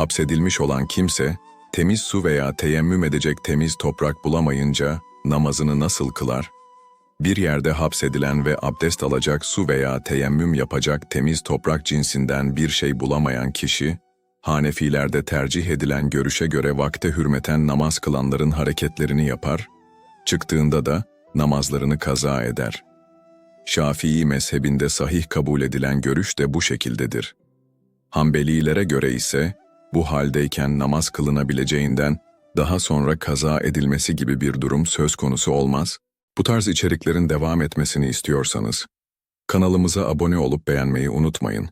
Hapsedilmiş olan kimse, temiz su veya teyemmüm edecek temiz toprak bulamayınca namazını nasıl kılar? Bir yerde hapsedilen ve abdest alacak su veya teyemmüm yapacak temiz toprak cinsinden bir şey bulamayan kişi, Hanefilerde tercih edilen görüşe göre vakte hürmeten namaz kılanların hareketlerini yapar, çıktığında da namazlarını kaza eder. Şafii mezhebinde sahih kabul edilen görüş de bu şekildedir. Hanbelilere göre ise bu haldeyken namaz kılınabileceğinden daha sonra kaza edilmesi gibi bir durum söz konusu olmaz. Bu tarz içeriklerin devam etmesini istiyorsanız kanalımıza abone olup beğenmeyi unutmayın.